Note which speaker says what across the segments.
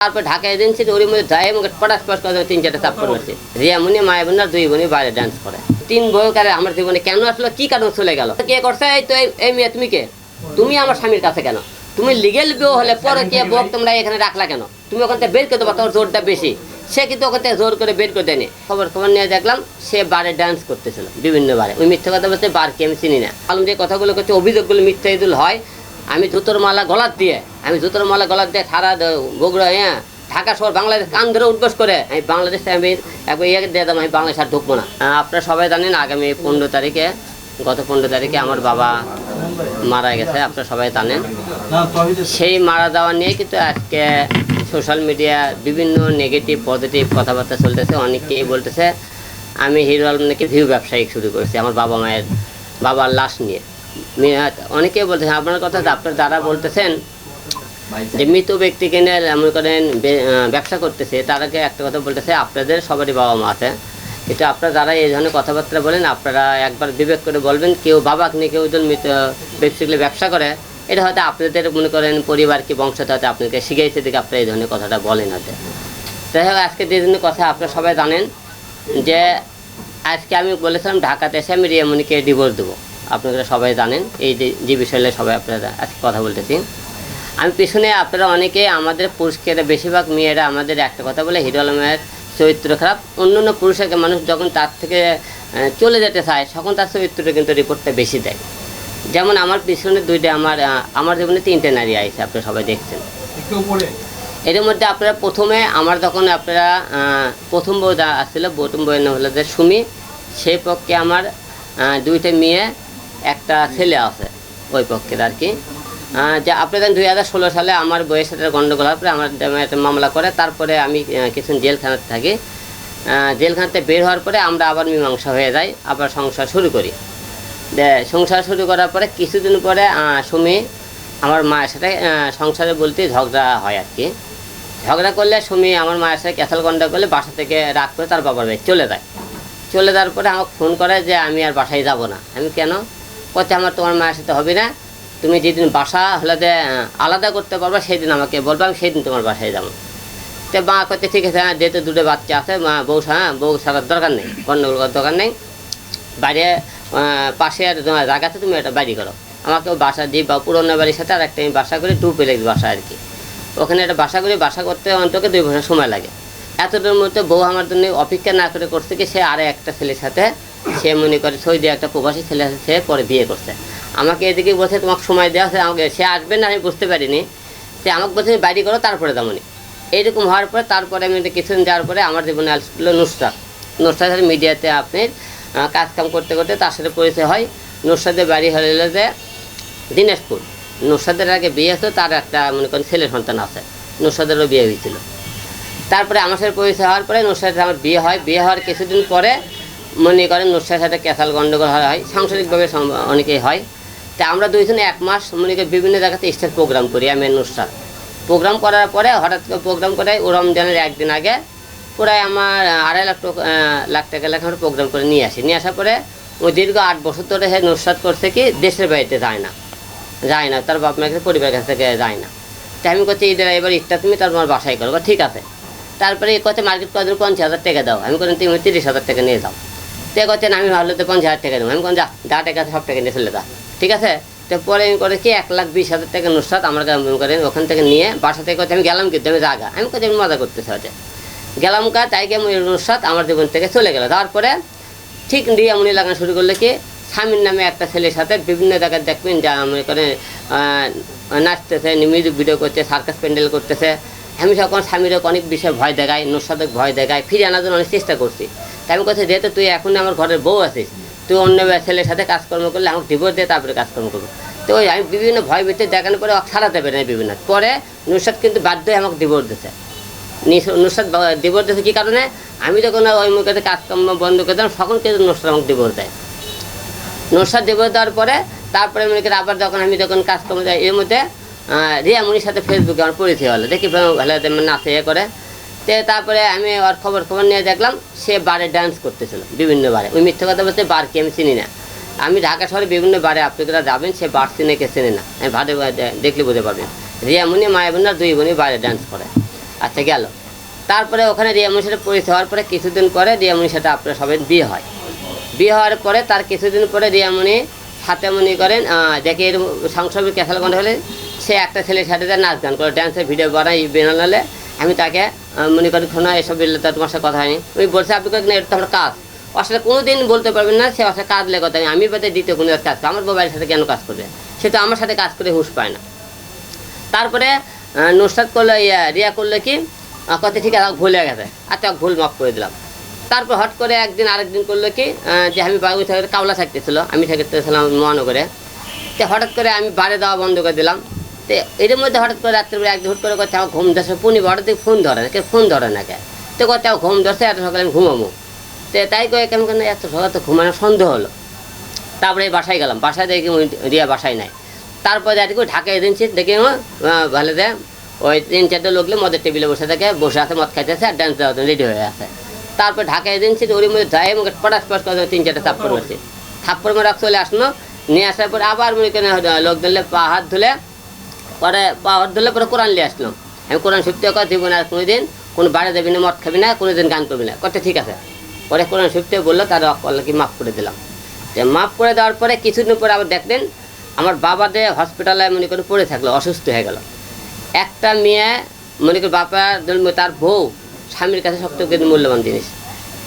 Speaker 1: তারপর ঢাকা এজেন্সি ওর মধ্যে যায় এবং পটাশ পটাশ করে তিন চারটা চাপ করছে রিয়া মুনি মায়া বোনার দুই বোনই বাইরে ডান্স করে। তিন বয়কারে আমার জীবনে কেন আসলো কি কারণ চলে গেল? কে করছে? এই তো এই- মেয়ে তুমি কে? তুমি আমার স্বামীর কাছে কেন? তুমি লিগেল বিয়ে হলে পরে কে বক তোমরা এখানে রাখলা কেন? তুমি ওখান থেকে বের করে দেবো তোর জোরটা বেশি। সে কিন্তু ওখান থেকে জোর করে বের করে দেয়নি। খবর খবর নিয়ে দেখলাম সে বারে ডান্স করতেছিল বিভিন্ন বারে। ওই মিথ্যা কথা বলতে বার কি আমি চিনি না। আলম যে কথাগুলো করছে অভিযোগগুলো মিথ্যা ইদুল হয়। আমি জুতোর মালা গলার দিয়ে, আমি জুতোর মালা গলার দিয়ে সারা বগুড়া হ্যাঁ ঢাকা শহর, বাংলাদেশ কান ধরে উদ্বাস করে, আমি বাংলাদেশে আমি একবার ইয়ে দিয়ে দাম আমি বাংলাদেশ আর ঢুকবো না। আপনারা সবাই জানেন, আগামী পনেরো তারিখে, গত পনেরো তারিখে আমার বাবা মারা গেছে, আপনারা সবাই জানেন। সেই মারা যাওয়া নিয়ে কিন্তু আজকে সোশ্যাল মিডিয়া বিভিন্ন নেগেটিভ পজিটিভ কথাবার্তা চলতেছে, অনেকেই বলতেছে, আমি হিরো আলম নাকি ভিউ ব্যবসায়িক শুরু করেছি, আমার বাবা মায়ের, বাবার লাশ নিয়ে। অনেকেই বলতেছে আপনার কথা আপনার যারা বলতেছেন। যে মৃত ব্যক্তিকে নিয়ে মনে করেন ব্যবসা করতেছে তারাকে একটা কথা বলতেছে, আপনাদের সবারই বাবা মা আছে। কিন্তু আপনারা যারা এই ধরনের কথাবার্তা বলেন, আপনারা একবার বিবেক করে বলবেন, কেউ বাবাকে নিয়ে কেউ যদি মৃত ব্যক্তিগুলো ব্যবসা করে, এটা হয়তো আপনাদের মনে করেন পরিবার কি বংশতে হয়তো আপনাকে শিখাইছে দিকে আপনারা এই ধরনের কথাটা বলেন হয়তো যাই হোক, আজকে যে ধরনের কথা আপনারা সবাই জানেন, যে আজকে আমি বলেছিলাম, ঢাকাতে এসে আমি রিয়ামণিকে ডিভোর্স দেবো। আপনারা সবাই জানেন এই যে বিষয়ে সবাই আপনারা আজকে কথা বলতেছি। আমি পিছনে আপনারা অনেকে আমাদের পুরুষকে বেশিরভাগ মেয়েরা আমাদের একটা কথা বলে হিরো আলমের চরিত্র খারাপ। অন্য অন্য পুরুষকে মানুষ যখন তার থেকে চলে যেতে চায় তখন তার চরিত্রটা কিন্তু রিপোর্টটা বেশি দেয়। যেমন আমার পিছনে দুইটা আমার আমার জীবনে তিনটে নারী আইছে আপনারা সবাই দেখছেন। এর মধ্যে আপনারা প্রথমে আমার যখন আপনারা প্রথম বউ আসছিল প্রথম বউয়ের নাম হলো যে সুমি। সেই পক্ষে আমার দুইটা মেয়ে একটা ছেলে আছে ওই পক্ষের আর কি। যে আপনারা দুই হাজার ষোলো সালে আমার বইয়ের সাথে গণ্ডগোল হওয়ার পরে আমার একটা মামলা করে, তারপরে আমি কিছুদিন জেলখানাতে থাকি। জেলখানাতে বের হওয়ার পরে আমরা আবার মীমাংসা হয়ে যাই, আবার সংসার শুরু করি। দে, সংসার শুরু করার পরে কিছুদিন পরে সুমি আমার মায়ের সাথে সংসারে বলতে ঝগড়া হয় আর কি। ঝগড়া করলে সুমি আমার মায়ের সাথে ক্যাথাল গন্ডা করলে বাসা থেকে রাগ করে তার বাবার বাড়ি চলে যায়। চলে যাওয়ার পরে আমাকে ফোন করে যে আমি আর বাসায় যাব না। আমি কেন? কচ্ছে আমার তোমার মায়ের সাথে হবে না। তুমি যেদিন বাসা হলে আলাদা করতে পারবা সেই দিন আমাকে বলবা, আমি সেই দিন তোমার বাসায় যাব। তো মা করতে ঠিক আছে হ্যাঁ যেহেতু দুটো বাচ্চা আছে, মা, বউ হ্যাঁ বউ সারার দরকার নেই গণ্ডগোল করার দরকার নেই। বাইরে পাশে আর তোমার জায়গা আছে, তুমি একটা বাড়ি করো। আমাকে বাসা দিয়ে বা পুরোনো বাড়ির সাথে আর একটা আমি বাসা করে টু প্লেক্স বাসা আর কি। ওখানে একটা বাসা করে, বাসা করতে অন্তকে দুই বছর সময় লাগে। এতটার মধ্যে বউ আমার জন্য অপেক্ষা না করে করছে কি, সে আরে একটা ছেলের সাথে সে মনে করে, সৌদি একটা প্রবাসী ছেলে আছে, সে পরে বিয়ে করছে। আমাকে এদিকে বলছে, তোমাকে সময় দেওয়া আছে, আমাকে সে আসবে না, আমি বুঝতে পারিনি। সে আমাকে বলছে বাড়ি করো, তারপরে তেমনই এইরকম হওয়ার পরে, তারপরে আমি কিছুদিন যাওয়ার পরে আমার জীবনে আসলো নুসরাত। নুসরাত মিডিয়াতে আপনি কাজকাম করতে করতে তার সাথে পরিচয় হয়। নুসরাতের বাড়ি হলো যে দিনাজপুর। নুসরাতের আগে বিয়ে হতো, তার একটা মনে করেন ছেলে সন্তান আছে। নুসরাতেরও বিয়ে হয়েছিল। তারপরে আমার সাথে পরিচয় হওয়ার পরে নুসরাতের আমার বিয়ে হয়। বিয়ে হওয়ার কিছুদিন পরে মনে করেন নুসরাতের সাথে ক্যাসাল গণ্ডগোল হয় সাংসারিকভাবে অনেকেই হয়। তা আমরা দুইজনে এক মাস মনে করি বিভিন্ন জায়গাতে স্টেজ প্রোগ্রাম করি, আমি নুসরাত প্রোগ্রাম করার পরে হঠাৎ করে প্রোগ্রাম করে ও রমজানের একদিন আগে প্রায় আমার আড়াই লাখ লাখ টাকা লেখা আমরা প্রোগ্রাম করে নিয়ে আসি। নিয়ে আসার পরে ও দীর্ঘ আট বছর ধরে সে নুসরাত করছে কি, দেশের বাড়িতে যায় না। যায় না, তার বাপ মায়ের পরিবারের কাছ থেকে যায় না। তাই আমি করছি ঈদের এবার ঈদটা তুমি তার তোমার বাসায় করো বা ঠিক আছে। তারপরে এই কথা মার্কেট কদিন পঞ্চাশ হাজার টাকা দাও। আমি করেন তুমি তিরিশ হাজার টাকা নিয়ে যাও। তে করছেন আমি ভাবলে তো পঞ্চাশ হাজার টাকা দেবো। আমি কোন যা যা টাকা সব টাকা নিয়ে চলে যা। ঠিক আছে? তো পরে আমি করে কি এক লাখ বিশ হাজার টাকা নুসরাত আমার কাছে করেন, ওখান থেকে নিয়ে বাসা থেকে করতে আমি গেলাম কিন্তু, আমি জাগা। আমি কোথায় আমি মজা করতেছি হয়তো গেলাম কা তাই গিয়ে নুসরাত আমার জীবন থেকে চলে গেল। তারপরে ঠিক দিয়ে এমনি লাগানো শুরু করলে কি, স্বামীর নামে একটা ছেলের সাথে বিভিন্ন জায়গায় দেখবেন, যা মনে করে নাচতেছে মিউজিক ভিডিও করছে সার্কাস প্যান্ডেল করতেছে। আমি তখন স্বামীর অনেক বিষয়ে ভয় দেখাই নুসাদক ভয় দেখাই ফিরে আনার জন্য অনেক চেষ্টা করছি। আমি কথা যেহেতু তুই এখন আমার ঘরের বউ আছিস। তুই অন্য ছেলের সাথে কাজকর্ম করলে আমাকে ডিভোর্স দিয়ে তারপরে কাজকর্ম করব। তো ওই আমি বিভিন্ন ভয় ভিত্তি দেখানোর পরে ছাড়াতে পারি না বিভিন্ন। পরে নুসাদ কিন্তু বাধ্য হয়ে আমাকে ডিভোর্স দিচ্ছে নুসরাত ডিভোর্স দিয়েছে কী কারণে? আমি যখন ওই মুখে কাজকর্ম বন্ধ করে দিলাম, তখন কিন্তু নুসরাত আমাকে ডিভোর্স দেয়। নুসরাত ডিভোর্স দেওয়ার পরে তারপরে মনে করি আবার যখন আমি যখন কাজকর্ম যাই, এর মধ্যে রিয়া মুনির সাথে ফেসবুকে আমার পরিচয় হলো। দেখি ভালো নাচে ইয়ে করে। তো তারপরে আমি ওর খবর খবর নিয়ে দেখলাম, সে বারে ডান্স করতেছিল, বিভিন্ন বারে। ওই মিথ্যে কথা বলতে বার কি আমি চিনি না। আমি ঢাকা শহরে বিভিন্ন বারে আপনারা যাবেন, সে বার চিনে কে চেনে না। আমি ভারে দেখলে বুঝতে পারবেন। রিয়া মুনি, মায়া বোনার দুই বোনই বাইরে ডান্স করে। আচ্ছা গেল। তারপরে ওখানে রিয়ামনির সাথে পরিচয় হওয়ার পরে কিছুদিন পরে রিয়ামনির সাথে আপনার সবাই বিয়ে হয়। বিয়ে হওয়ার পরে তার কিছুদিন পরে রিয়ামণি হাতে মনে করেন দেখে এরকম সংসারের ক্যাসাল হলে সে একটা ছেলের সাথে নাচ গান করে ড্যান্সের ভিডিও বানাই বেনালে আমি তাকে মনে করি শোনা এসব তো তোমার সাথে কথা হয়নি। আমি বলছি, আপনি না এটা তো আমার কাজ। আসলে কোনো দিন বলতে পারবেন না, সে সাথে কাজ লেগে কথা আমি বাদে দ্বিতীয় কোনো কাজ। আমার মোবাইলের সাথে কেন কাজ করবে? সে তো আমার সাথে কাজ করে হুঁশ পায় না। তারপরে নুসরাত করল, ইয়া, রিয়া করল কি? কত ঠিক আছে, ভুলে গেছে। আচ্ছা ভুল মাফ করে দিলাম। তারপর হট করে একদিন আরেকদিন করল কি? যে আমি বাবু থেকে, কাওলা থাকতেছিল, আমি থাকতেছিলাম মহানগরে। তো হঠাৎ করে আমি বাড়ি দেওয়া বন্ধ করে দিলাম। তো এর মধ্যে হঠাৎ করে রাত্রিবেলা একদিন হুট করে আমার ঘুম ধরছে। পুনি হঠাৎ ফোন ধরে না, কে ফোন ধরে না কে? তো আমার ঘুম ধরছে, এত সকালে আমি ঘুমাবো। তো তাই করে কেমন কেন এত সকালে তো ঘুমানোর সন্দেহ হলো। তারপরে বাসায় গেলাম, বাসায় দেখি রিয়া বাসায় নাই। তারপরে দেখি ওই ঢাকা এজেন্সি দেখি ভালো দে, ওই তিন চারটে লোকলে মদের টেবিলে বসে থাকে, বসে আছে, মদ খাইতেছে আর ডান্স দেওয়ার রেডি হয়ে আছে। তারপর ঢাকা এজেন্সি ওর মধ্যে যায় এবং পটাশ পটাশ করে তিন চারটে থাপ্পড় মারছে। থাপ্পড় মারা চলে আসলো, নিয়ে আসার পর আবার মনে করেন লোক ধরলে পা, হাত ধুলে পরে পা হাত ধরলে পরে কোরআন নিয়ে আসলাম আমি কোরআন শিখতে কথা দিব না কোনো দিন কোনো বাড়ি দেবি না, মদ খাবি না কোনো দিন গান করবি না। কথা ঠিক আছে? পরে কোরআন শিখতে বলল, তার কি মাফ করে দিলাম। তো মাফ করে দেওয়ার পরে কিছুদিন পরে আবার দেখলেন আমার বাবাদের হসপিটালে মনে করে পড়ে থাকল, অসুস্থ হয়ে গেল। একটা মেয়ে মনে করি বাবা তার বউ স্বামীর কাছে সবথেকে মূল্যবান জিনিস।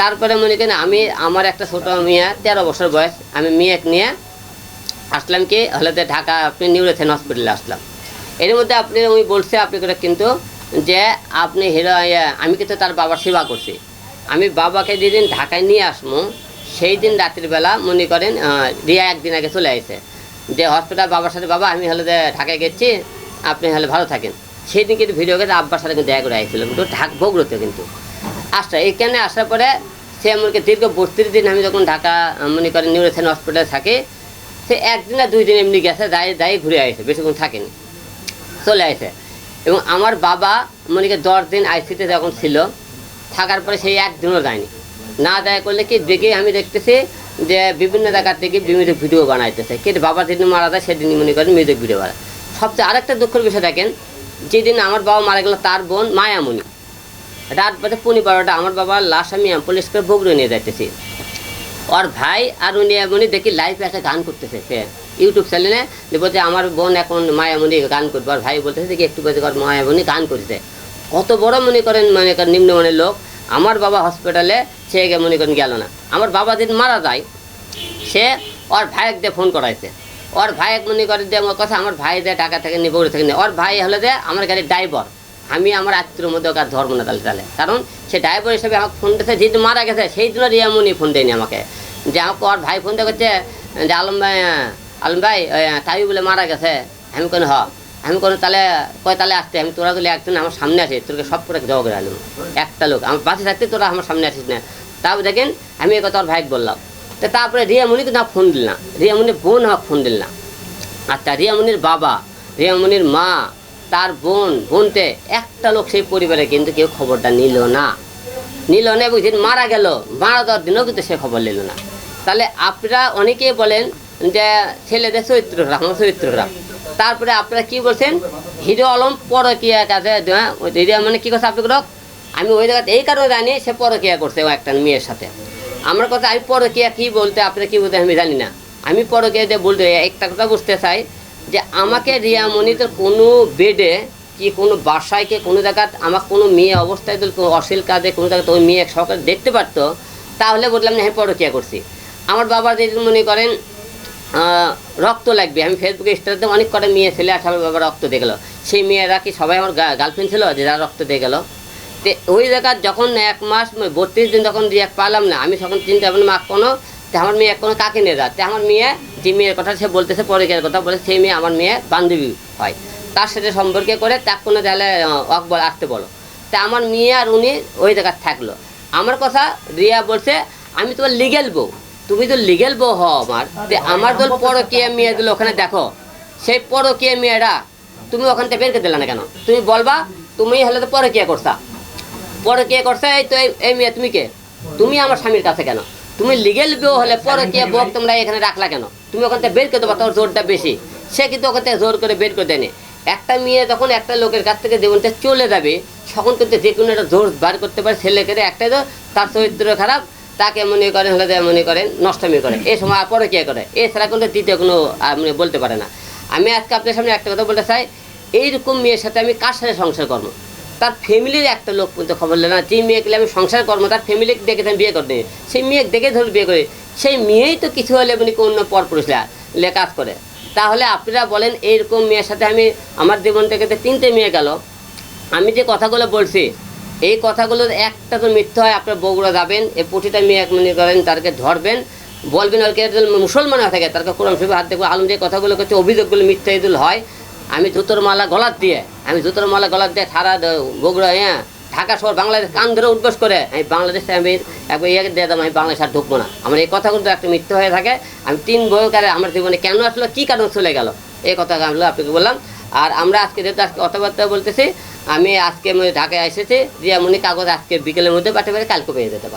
Speaker 1: তারপরে মনে করেন আমি, আমার একটা ছোটো মেয়ে, তেরো বছর বয়স, আমি মেয়ে নিয়ে আসলাম কি, হলে ঢাকা আপনি নিউরোথেন হসপিটালে আসলাম। এর মধ্যে আপনি উনি বলছে আপনি কিন্তু যে আপনি হিরো আমি কিন্তু তার বাবার সেবা করছি। আমি বাবাকে যেদিন ঢাকায় নিয়ে আসব সেই দিন রাত্রির বেলা মনে করেন রিয়া একদিন আগে চলে আসে যে হসপিটাল বাবার সাথে, বাবা, আমি হলে যে ঢাকায় গেছি, আপনি হলে ভালো থাকেন। সেই দিন কিন্তু ভিডিও করে আব্বার সাথে কিন্তু দেখা করে আসছিল কিন্তু ঢাক বগুড়োতে কিন্তু। আসটা এখানে আসার পরে সে এমনকি দীর্ঘ বত্রিশ দিন আমি যখন ঢাকা, মনে করেন নিউরোথেন হসপিটালে থাকি, সে একদিন আর দুই দিন এমনি গেছে, দায় দায় ঘুরে আসে বেশিক্ষণ থাকেনি। চলে আসে। এবং আমার বাবা মনে করি দশ দিন আইসিতে যখন ছিল, থাকার পরে সেই একদিনও যায়নি। না দেয় করলে কি দেখে আমি দেখতেছি যে বিভিন্ন জায়গা থেকে বিভিন্ন ভিডিও বানাইতেছে। কিন্তু বাবা যেদিন মারা যায় সেদিন মনে করেন মিউজিক ভিডিও বানায়। সবচেয়ে আরেকটা দুঃখের বিষয় দেখেন, যেদিন আমার বাবা মারা গেল তার বোন মায়ামণি। রাত বাজে পনি বারোটা, আমার বাবার লাশ আমি অ্যাম্বুলেন্স করে বগুড়ে নিয়ে যাইতেছি। ওর ভাই আর উনি এমনই দেখি লাইভে একটা গান করতেছে, সে ইউটিউব চ্যানেলে বলছে আমার বোন এখন মায়ামণি গান করবে, আর ভাই বলতেছে দেখি একটু ওর মায়ামণি গান করছে। কত বড় মনে করেন মনে করেন নিম্নমানের লোক, আমার বাবা হসপিটালে সে মনে করেন গেল না। আমার বাবা যেদিন মারা যায়, সে ওর ভাইয়ের দিয়ে ফোন করাইছে। ওর ভাই মনে করে যে, আমার কথা, আমার ভাই দিয়ে টাকা থেকে নিয়ে বগুড়া থেকে নিয়ে ওর ভাই হলো যে, আমার গাড়ির ড্রাইভার আমি আমার আত্মীয় মধ্যে ওকে ধর্ম না তাহলে তাহলে। কারণ সে ড্রাইভার হিসেবে আমাকে ফোন দিয়েছে, যেদিন মারা গেছে, সেই দিনও রিয়ামনি ফোন দেয়নি আমাকে। যে আমাকে ওর ভাই ফোন দিয়ে করছে যে, আলম ভাই আলম ভাই তাই বলে মারা গেছে। আমি কোনো হ। আমি কোনো তাহলে কয় তাহলে আসতে? আমি তোরা তুলে একজন আমার সামনে আসে তোকে সব করে জবাব করে আলুম একটা লোক। আমার পাশে থাকতে তোরা আমার সামনে আসিস না। তারপর দেখেন, আমি এ কথা ওর ভাইকে বললাম। তো তারপরে রিয়ামণিকে না ফোন দিল না। রিয়ামণির বোন আমাকে ফোন দিল না। আচ্ছা রিয়ামণির বাবা, রিয়ামণির মা, তার বোন, বোনতে একটা লোক সেই পরিবারে কিন্তু কেউ খবরটা নিল না। নিল না, এবং মারা গেল, মারা দেওয়ার দিনও কিন্তু সে খবর নিল না। তাহলে আপনারা অনেকেই বলেন যে ছেলেদের চরিত্র আমার চরিত্র খারাপ তারপরে আপনারা কি বলছেন? হিরো আলম পরকিয়া কাজে হ্যাঁ, হিরো মানে কি কথা আপনি আমি ওই জায়গাতে এই কারণে জানি সে পরকিয়া করছে ও একটা মেয়ের সাথে। আমার কথা আমি পরকিয়া কি বলতে আপনি কি বলতে আমি জানি না। আমি পরকিয়া যে বলতে একটা কথা বুঝতে চাই যে আমাকে রিয়ামণিতে কোনো বেডে কি কোনো বাসায় কি কোনো জায়গায় আমার কোনো মেয়ে অবস্থায় যদি কোনো অশ্লীল কাজে কোনো জায়গায় ওই মেয়ে সরকার দেখতে পারতো তাহলে বললাম না আমি পরকিয়া করছি। আমার বাবা যদি মনে করেন রক্ত লাগবে। আমি ফেসবুকে স্টারতে অনেক কটা মেয়ে ছেলে আছে, আমার বাবা রক্ত দিয়ে গেলো। সেই মেয়েরা কি সবাই আমার গার্লফ্রেন্ড ছিল যে যারা রক্ত দিয়ে তো ওই জায়গায় যখন এক মাস, বত্রিশ দিন যখন রিয়াক পালাম না, আমি তখন চিন্তা ভাবলাম মা কোনো তো আমার মেয়ে কোনো কাকে নিয়ে যাচ্ছে আমার মেয়ে যে মেয়ের কথা সে বলতেছে, পরীক্ষার কথা বলে, সেই মেয়ে আমার মেয়ে বান্ধবী হয়। তার সাথে সম্পর্কে করে তার কোনো তাহলে অকবল আসতে বলো। তা আমার মেয়ে আর উনি ওই জায়গায় থাকল। আমার কথা রিয়া বলছে, আমি তোমার লিগেল বউ। তুমি তো লিগেল বউ হও আমার। আমার দল পরকীয়া মেয়ে দিল ওখানে, দেখো। সেই পরকীয়া মেয়েরা তুমি ওখান থেকে বের করে দিলে না কেন? তুমি বলবা তুমি হলে তো পরকীয়া করছা পরকীয়া করছে এই তো এই- মেয়ে, তুমি কে? তুমি আমার স্বামীর কাছে কেন? তুমি লিগেল বউ হলে পরকীয়া বউ তোমরা এখানে রাখলা কেন? তুমি ওখান থেকে বের করে দেবা, তোর জোরটা বেশি। সে কিন্তু ওখান থেকে জোর করে বের করে দেয়নি। একটা মেয়ে যখন একটা লোকের কাছ থেকে জীবনটা চলে যাবে, তখন কিন্তু যে কোনো একটা জোর বার করতে পারে, ছেলেকে একটাই তো তার চরিত্র খারাপ তাকে মনে করেন হলে মনে করেন নষ্টমী করে। এই সময় পরে কে করে? এছাড়া কিন্তু দ্বিতীয় কোনো আহ, মানে বলতে পারে না। আমি আজকে আপনার সামনে একটা কথা বলতে চাই। এইরকম মেয়ের সাথে আমি কার সাথে সংসার করব? তার ফ্যামিলির একটা লোক কিন্তু খবর নেয় না। যে মেয়েকে আমি সংসার করব তার ফ্যামিলিকে দেখে আমি বিয়ে করতে সেই মেয়ে দেখে ধরে বিয়ে করে। সেই মেয়েই তো কিছু হলে মানে অন্য লে কাজ করে। তাহলে আপনারা বলেন এইরকম মেয়ের সাথে আমি আমার জীবন থেকে তিনটে মেয়ে গেল। আমি যে কথাগুলো বলছি এই কথাগুলোর একটা তো মিথ্যা হয়, আপনার বগুড়া যাবেন এই প্রতিটা মেয়ে এক মনে করেন তাদেরকে ধরবেন, বলবেন আর কি একজন মুসলমান হয়ে থাকে তারকে কোরআন শরীফে হাত দেখব, আলম যে কথাগুলো করছে, অভিযোগগুলো মিথ্যা ইদুল হয়, আমি জুতোর মালা গলার দিয়ে, আমি জুতোর মালা গলার দিয়ে সারা বগুড়া হ্যাঁ ঢাকা শহর বাংলাদেশ কান ধরে উদ্বাস করে, আমি বাংলাদেশে আমি একবার ইয়ে দিয়ে দাম আমি বাংলাদেশ আর ঢুকবো না। আমার এই কথাগুলো তো একটা মিথ্যা হয়ে থাকে, আমি তিন বয়কারে আমার জীবনে কেন আসলো, কী কারণ চলে গেল, এই কথা আমি আপনাকে বললাম, আর আমরা আজকে যেহেতু আজকে কথাবার্তা বলতেছি আমি আজকে ঢাকায় এসেছি যে এমনই কাগজ আজকে বিকেলের মধ্যে পাঠাতে পারি কালকে পেয়ে যেতে পারে